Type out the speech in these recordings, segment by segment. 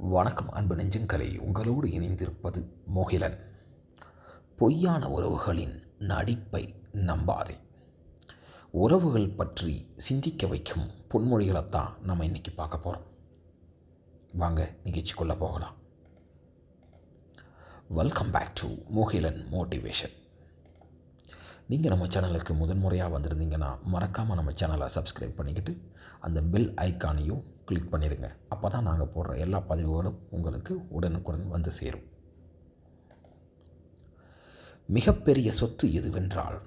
வணக்கம் அன்பு நெஞ்சங்களே உங்களோடு இணைந்திருப்பது மோகிலன். பொய்யான உறவுகளின் நடிப்பை நம்பாதே. உறவுகள் பற்றி சிந்திக்க வைக்கும் பொன்மொழிகளைத்தான் நம்ம இன்றைக்கி பார்க்க போகிறோம் வாங்க நிகழ்ச்சிக்குள்ளே போகலாம். Welcome back to Mogilan motivation நீங்கள் நம்ம சேனலுக்கு முதன்முறையாக வந்திருந்தீங்கன்னா மறக்காமல் நம்ம சேனலை சப்ஸ்கிரைப் பண்ணிக்கிட்டு அந்த பெல் ஐக்கானையும் கிளிக் பண்ணிடுங்க அப்போ தான் நாங்கள் போடுற எல்லா பதிவுகளும் உங்களுக்கு உடனுக்குடன் வந்து சேரும். மிகப்பெரிய சொத்து எதுவென்றால்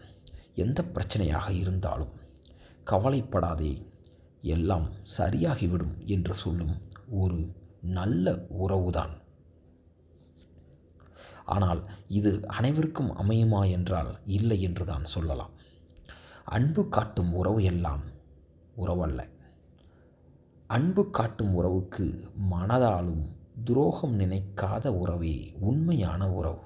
எந்த பிரச்சனையாக இருந்தாலும் கவலைப்படாதே எல்லாம் சரியாகிவிடும் என்று சொல்லும் ஒரு நல்ல உறவுதான். ஆனால் இது அனைவருக்கும் அமையுமா என்றால் இல்லை என்று தான் சொல்லலாம். அன்பு காட்டும் உறவு எல்லாம் உறவல்ல. அன்பு காட்டும் உறவுக்கு மனதாலும் துரோகம் நினைக்காத உறவே உண்மையான உறவு.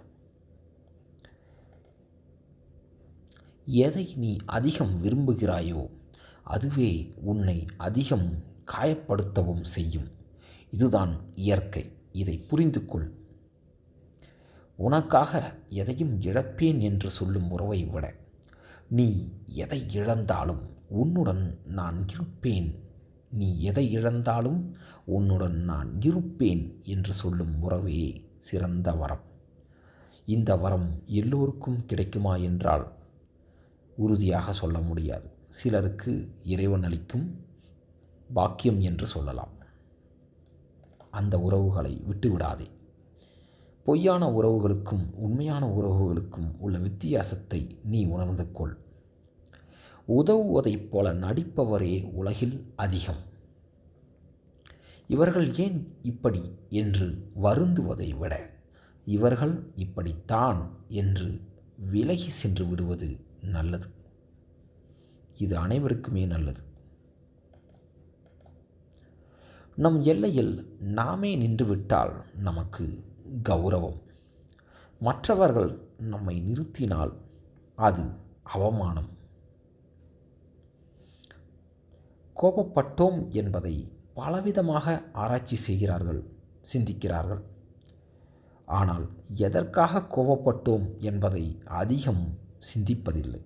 எதை நீ அதிகம் விரும்புகிறாயோ அதுவே உன்னை அதிகம் காயப்படுத்தவும் செய்யும். இதுதான் இயற்கை. இதை புரிந்து கொள். உனக்காக எதையும் இழப்பேன் என்று சொல்லும் உறவை விட நீ எதை இழந்தாலும் உன்னுடன் நான் இருப்பேன் நீ எதை இழந்தாலும் உன்னுடன் நான் இருப்பேன் என்று சொல்லும் உறவே சிறந்த வரம். இந்த வரம் எல்லோருக்கும் கிடைக்குமா என்றால் உறுதியாக சொல்ல முடியாது. சிலருக்கு இறைவன் அளிக்கும் பாக்கியம் என்று சொல்லலாம். அந்த உறவுகளை விட்டுவிடாதே பொய்யான உறவுகளுக்கும் உண்மையான உறவுகளுக்கும் உள்ள வித்தியாசத்தை நீ உணர்ந்து கொள். உதவுவதைப் போல நடிப்பவரே உலகில் அதிகம். இவர்கள் ஏன் இப்படி என்று வருந்துவதை விட இவர்கள் இப்படித்தான் என்று விலகி சென்று விடுவது நல்லது. இது அனைவருக்குமே நல்லது. நம் எல்லையில் நாமே நின்றுவிட்டால் நமக்கு கௌரவம். மற்றவர்கள் நம்மை நிறுத்தினால் அது அவமானம். கோபப்பட்டோம் என்பதை பலவிதமாக ஆராய்ச்சி செய்கிறார்கள் சிந்திக்கிறார்கள். ஆனால் எதற்காக கோபப்பட்டோம் என்பதை அதிகம் சிந்திப்பதில்லை.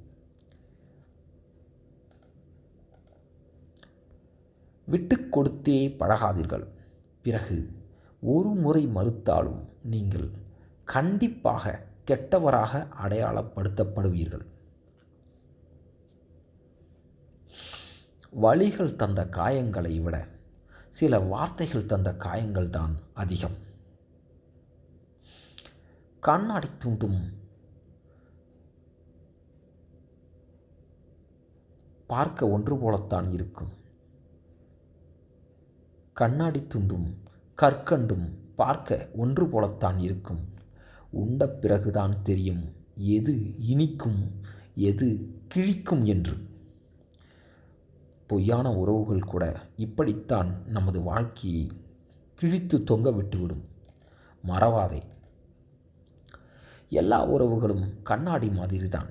விட்டு கொடுத்தே பழகாதீர்கள். பிறகு ஒரு முறை மறுத்தாலும் நீங்கள் கண்டிப்பாக கெட்டவராக அடையாளப்படுத்தப்படுவீர்கள். வழிகள் தந்த காயங்களை விட சில வார்த்தைகள் தந்த காயங்கள் தான் அதிகம். கண்ணாடி துண்டும் பார்க்க ஒன்று போலத்தான் இருக்கும். கண்ணாடி துண்டும் கற்கண்டும் பார்க்க ஒன்று போலத்தான் இருக்கும். உண்ட பிறகுதான் தெரியும் எது இனிக்கும் எது கிழிக்கும் என்று. பொய்யான உறவுகள் கூட இப்படித்தான் நமது வாழ்க்கையை கிழித்து தொங்க விட்டுவிடும். மறவாதே. எல்லா உறவுகளும் கண்ணாடி மாதிரி தான்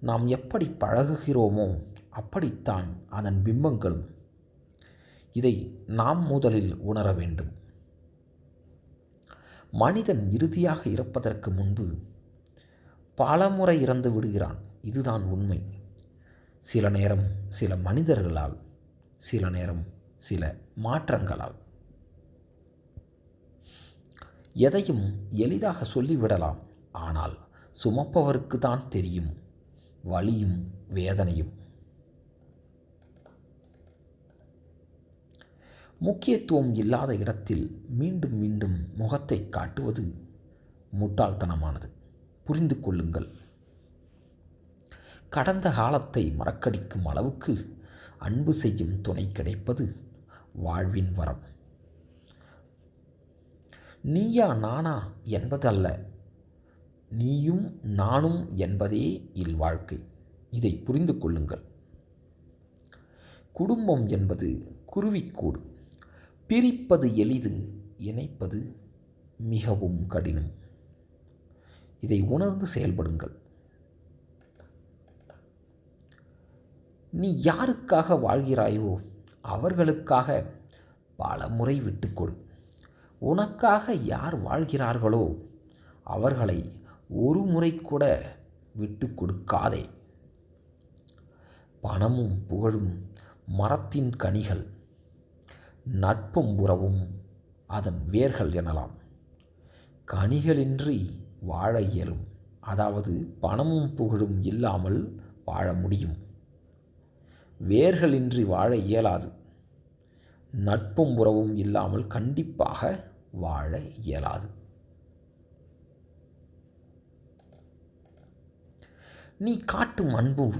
நாம் எப்படி பழகுகிறோமோ அப்படித்தான் அதன் பிம்பங்களும். இதை நாம் முதலில் உணர வேண்டும். மனிதன் இறுதியாக இறப்பதற்கு முன்பு பலமுறை இறந்து விடுகிறான். இதுதான் உண்மை. சில நேரம் சில மனிதர்களால் சில நேரம் சில மாற்றங்களால். எதையும் எளிதாக சொல்லிவிடலாம். ஆனால் சுமப்பவருக்கு தான் தெரியும். வலியும் வேதனையும். முக்கியத்துவம் இல்லாத இடத்தில் மீண்டும் மீண்டும் முகத்தை காட்டுவது முட்டாள்தனமானது. புரிந்து கொள்ளுங்கள். கடந்த காலத்தை மறக்கடிக்கும் அளவுக்கு அன்பு செய்யும் துணை கிடைப்பது வாழ்வின் வரம். நீயா நானா என்பதல்ல நீயும் நானும் என்பதே இல்வாழ்க்கை இதை புரிந்து கொள்ளுங்கள். குடும்பம் என்பது குருவிக்கூடு. பிரிப்பது எளிது இணைப்பது மிகவும் கடினம். இதை உணர்ந்து செயல்படுங்கள். நீ யாருக்காக வாழ்கிறாயோ அவர்களுக்காக பல முறை விட்டுக்கொடு. உனக்காக யார் வாழ்கிறார்களோ அவர்களை ஒரு முறை கூட விட்டு கொடுக்காதே பணமும் புகழும் மரத்தின் கனிகள் நட்பும் உறவும் அதன் வேர்கள் எனலாம். கனிகளின்றி வாழ இயலும் அதாவது பணமும் புகழும் இல்லாமல் வாழ முடியும். வேர்களின்றி வாழ இயலாது. நட்பும் உறவும் இல்லாமல் கண்டிப்பாக வாழ இயலாது. நீ காட்டும் அன்பு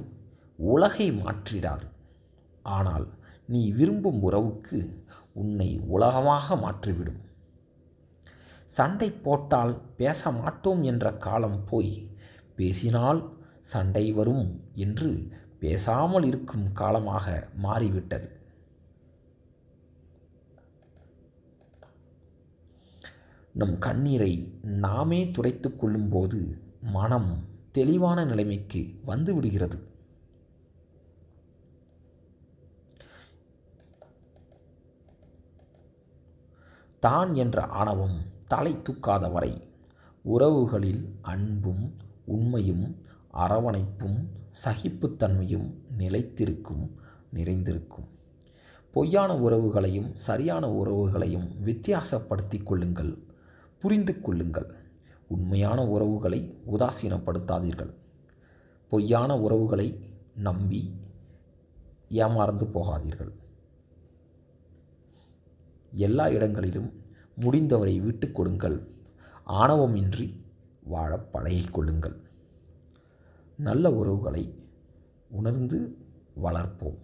உலகை மாற்றிடாது. ஆனால் நீ விரும்பும் உறவுக்கு உன்னை உலகமாக மாற்றிவிடும். சண்டை போட்டால் பேச மாட்டோம் என்ற காலம் போய் பேசினால் சண்டை வரும் என்று பேசாமல் இருக்கும் காலமாக மாறிவிட்டது. நம் கண்ணீரை நாமே துடைத்து கொள்ளும்போது மனம் தெளிவான நிலைமைக்கு வந்து விடுகிறது. தான் என்ற ஆணவம் தலை தூக்காத வரை உறவுகளில் அன்பும் உண்மையும் அரவணைப்பும் சகிப்புத்தன்மையும் நிலைத்திருக்கும் நிறைந்திருக்கும். பொய்யான உறவுகளையும் சரியான உறவுகளையும் வித்தியாசப்படுத்தி கொள்ளுங்கள் புரிந்து கொள்ளுங்கள். உண்மையான உறவுகளை உதாசீனப்படுத்தாதீர்கள். பொய்யான உறவுகளை நம்பி ஏமாறந்து போகாதீர்கள். எல்லா இடங்களிலும் முடிந்தவரை விட்டு கொடுங்கள். ஆணவமின்றி வாழ பழகிக் கொள்ளுங்கள். நல்ல உறவுகளை உணர்ந்து வளர்ப்போம்.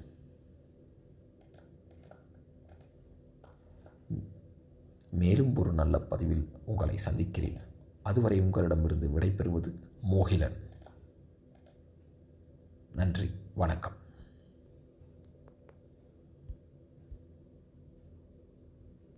மேலும் ஒரு நல்ல பதிவில் உங்களை சந்திக்கிறேன். அதுவரை உங்களிடமிருந்து விடைபெறுவது மோகிலன். நன்றி வணக்கம்.